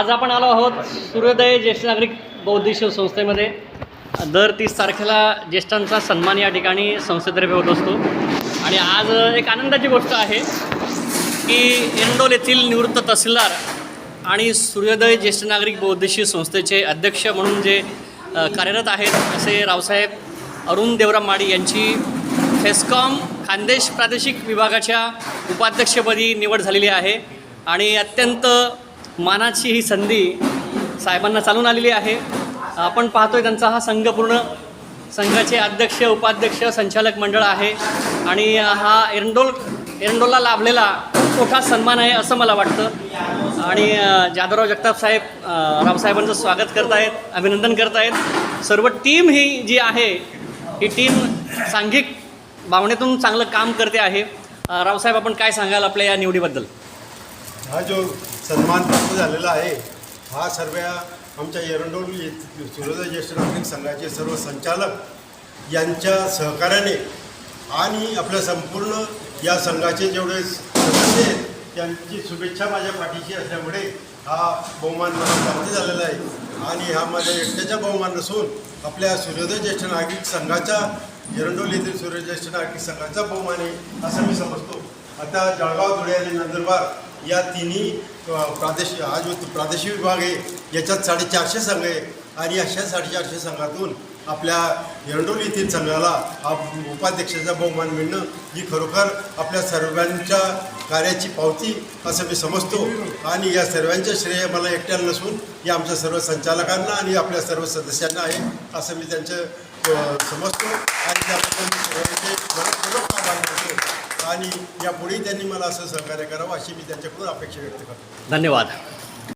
आज आपण आलो आहोत सूर्योदय ज्येष्ठ नागरिक बौद्धिक संस्थेमध्ये. दर तीस तारखेला ज्येष्ठांचा सन्मान या ठिकाणी संस्थेतर्फे होत असतो. आणि आज एक आनंदाची गोष्ट आहे की एंडोल येथील निवृत्त तहसीलदार आणि सूर्योदय ज्येष्ठ नागरिक बौद्धिक संस्थेचे अध्यक्ष म्हणून जे कार्यरत आहेत असे रावसाहेब अरुण देवराम माडी यांची फेस्कॉम खानदेश प्रादेशिक विभागाच्या उपाध्यक्षपदी निवड झालेली आहे. आणि अत्यंत मानाची ही संधी साहेबांना चालून आलेली आहे. आपण पाहतोय त्यांचा हा संघ पूर्ण संघाचे अध्यक्ष उपाध्यक्ष संचालक मंडळ आहे. आणि हा एरंडोल एरंडोलला लाभलेला खूप मोठा सन्मान आहे असं मला वाटतं. आणि जादवराव जाधवराव जगताप साहेब रावसाहेबांचं स्वागत करतायत अभिनंदन करतायत सर्व टीम ही जी आहे ही टीम सांघिक भावनेतून चांगलं काम करते आहे. रावसाहेब आपण काय सांगाल आपल्या या निवडीबद्दल? हा जो सन्मान प्राप्त झालेला आहे हा सर्व आमच्या एरंडोल येथील सूर्योदय ज्येष्ठ नागरिक संघाचे सर्व संचालक यांच्या सहकार्याने आणि आपल्या संपूर्ण या संघाचे जेवढे सदस्य आहेत त्यांची शुभेच्छा माझ्या पाठीशी असल्यामुळे हा बहुमान मला प्राप्त झालेला आहे. आणि हा माझ्या एकट्याचा बहुमान नसून आपल्या सूर्योदय ज्येष्ठ नागरिक संघाच्या एरंडोल येथील सूर्य ज्येष्ठ नागरिक संघाचा बहुमान आहे असं मी समजतो. आता जळगाव धुळे आणि नंदुरबार या तिन्ही प्रादेशिक हा जो प्रादेशिक विभाग आहे याच्यात साडेचारशे संघ आहे. आणि अशा साडेचारशे संघातून आपल्या येरडोल येथील संघाला हा उपाध्यक्षाचा बहुमान मिळणं ही खरोखर आपल्या सर्वांच्या कार्याची पावती असं मी समजतो. आणि या सर्वांचं श्रेय मला एकट्याला नसून या आमच्या सर्व संचालकांना आणि आपल्या सर्व सदस्यांना आहे असं मी त्यांचं समजतो. आणि त्याबद्दल सर्वांचे आणि यापुढेही त्यांनी मला असं सहकार्य करावं अशी मी त्यांच्याकडून अपेक्षा व्यक्त करतो. धन्यवाद.